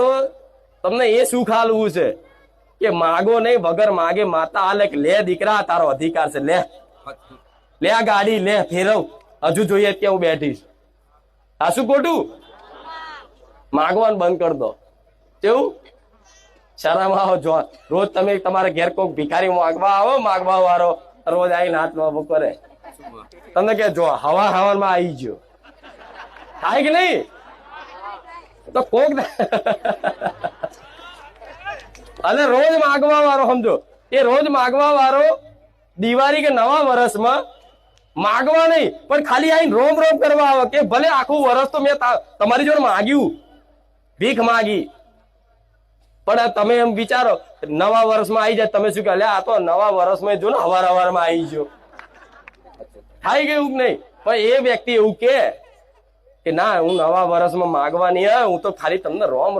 તો તમને એ સુખ છે કે માગો નહીં, વગર માગે, માતા હાલે લે દીકરા, તારો અધિકાર છે, લે. લે ગાડી, લે, ફેરવ. હજુ જોઈએ ત્યાં હું બેઠીશ આ શું ખોટું? માગવાનું બંધ કર કેવું? શરમ આવો, જો. રોજ તમે તમારા ઘેર કોક ભિખારી માગવા આવો, માગવા વાળો, રોજ આવીને હાથ બાબુ કરે તમને કે જો, હવા હવામાં આવી ગયો. થાય કે નહીં? તો કોક અને રોજ માગવા વાળો, સમજો, એ રોજ માગવા વાળો દિવાળી કે નવા વર્ષમાં માગવા નહીં, પણ ખાલી આવીને રોમ રોમ કરવા આવે કે ભલે આખું વર્ષ તો મેં તમારી જોડે માગ્યું, ભીખ માગી. પણ તમે એમ વિચારો, નવા વર્ષમાં આવી જાય, તમે શું કહે આ તો નવા વર્ષમાં જો ને, હવાર હવારમાં આવી ગયો. થાય ગયું કે નહીં? પણ એ વ્યક્તિ એવું કે કે ના, હું નવા વર્ષમાં માગવા નહીં હું તો ખાલી તમને રોમ રોમ